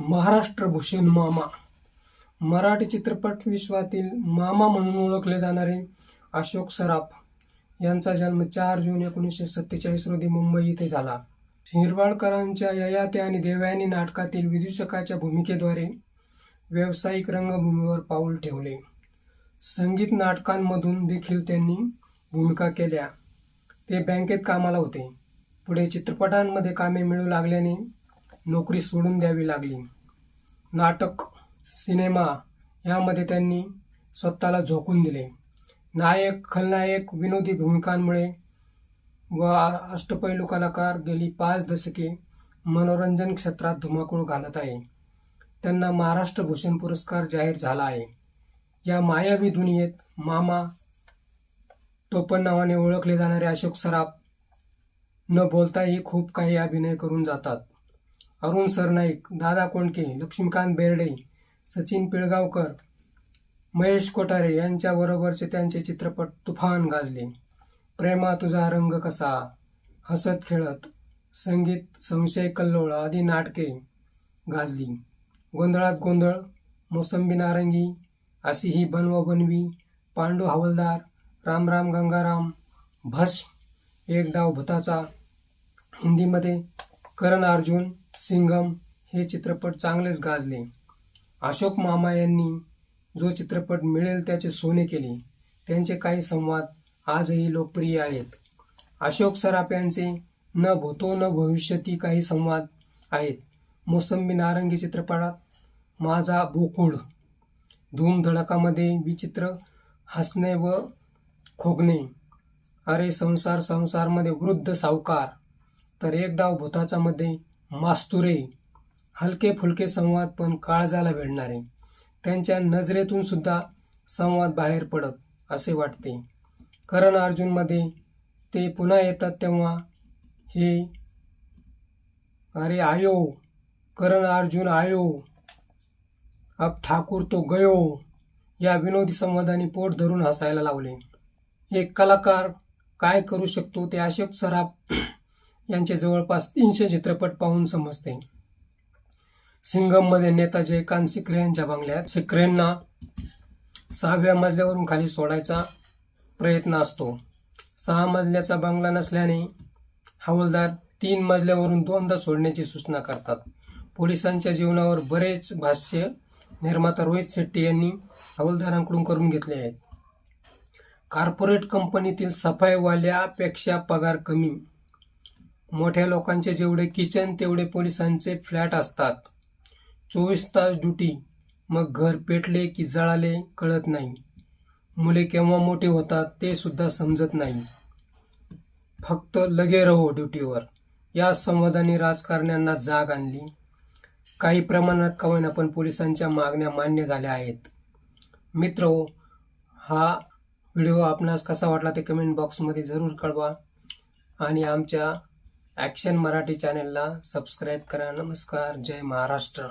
महाराष्ट्र भूषण मामा. मराठी चित्रपट विश्वातील मामा म्हणून ओळखले जाणारे अशोक सराफ यांचा जन्म चार जून एकोणीसशे सत्तेचाळीस रोजी मुंबई येथे झाला. हिरवाळकरांच्या ययाती आणि देवयानी नाटकातील विदूषकाच्या भूमिकेद्वारे व्यावसायिक रंगभूमीवर पाऊल ठेवले. संगीत नाटकांमधून देखील त्यांनी भूमिका केल्या. ते बँकेत कामाला होते. पुढे चित्रपटांमध्ये कामे मिळू लागल्याने नोकरी सोडून द्यावी लागली. नाटक सिनेमा यामध्ये त्यांनी स्वतःला झोकून दिले. नायक खलनायक विनोदी भूमिकांमुळे व अष्टपैलू कलाकार गेली पाच दशके मनोरंजन क्षेत्रात धुमाकूळ घालत आहे. त्यांना महाराष्ट्र भूषण पुरस्कार जाहीर झाला आहे. या मायावी दुनियेत मामा टोपण नावाने ओळखले जाणारे अशोक सराफ न बोलताही खूप काही अभिनय करून जातात. अरुण सरनाईक दादा कोंडके लक्ष्मीकांत बेर्डे सचिन पिळगावकर महेश कोठारे यांच्याबरोबरचे त्यांचे चित्रपट तुफान गाजले. प्रेमा तुझा रंग कसा? हसत खेळत संगीत संशय कल्लोळ आदी नाटके गाजली. गोंधळात गोंधळ मोसंबी नारंगी अशी ही बनव बनवी पांडू हवलदार राम राम गंगाराम भस्म एक डाव भूताचा. हिंदीमध्ये करण अर्जुन सिंगम हे चित्रपट चांगलेच गाजले. अशोक मामा यांनी जो चित्रपट मिळेल त्याचे सोने केले. त्यांचे काही संवाद आजही लोकप्रिय आहेत. अशोक सराफ यांचे न भूतो न भविष्यती काही संवाद आहेत. मोसंबी नारंगी चित्रपटात माझा बोकुळ धूमधडकामध्ये विचित्र हसणे व खोगणे अरे संसार संसारमध्ये वृद्ध सावकार. तर एक डाव भूताच्यामध्ये मध्ये मास्तुरे हलके फुलके संवाद पण काळजाला भेटणारे त्यांच्या नजरेतून सुद्धा संवाद बाहेर पडत असे वाटते. करण अर्जुनमध्ये ते पुन्हा येतात तेव्हा हे अरे आयो करण अर्जुन आयो. अब ठाकूर तो गयो. या विनोदी संवादाने पोट धरून हसायला लावले. एक कलाकार काय करू शकतो ते अशोक सराफ यांचे जवळपास तीनशे चित्रपट पाहून समजते. सिंगममध्ये नेता जयकांत सिक्रे यांच्या बंगल्यात. सिक्रेंना सहाव्या मजल्यावरून खाली सोडायचा प्रयत्न असतो. सहा मजल्याचा बंगला नसल्याने हवालदार तीन मजल्यावरून दोनदा सोडण्याची सूचना करतात. पोलिसांच्या जीवनावर बरेच भाष्य निर्माता रोहित शेट्टी यांनी हवालदारांकडून करून घेतले आहेत. कॉर्पोरेट कंपनीतील सफाईवाल्यापेक्षा पगार कमी. मोठ्या लोकांचे जेवढे किचन तेवढे पोलिसांचे फ्लॅट असतात. चोवीस तास ड्युटी. मग घर पेटले की जळाले कळत नाही. मुले केव्हा मोठे होतात ते सुद्धा समजत नाही. फक्त लगे रहो ड्युटीवर. या संवादाने राजकारण्यांना जाग आणली. काही प्रमाणात कवयना पण पोलिसांच्या मागण्या मान्य झाल्या आहेत. मित्र हा व्हिडिओ आपणास कसा वाटला ते कमेंट बॉक्समध्ये जरूर कळवा. आणि आमच्या ॲक्शन मराठी चॅनलला सबस्क्राईब करा. नमस्कार. जय महाराष्ट्र.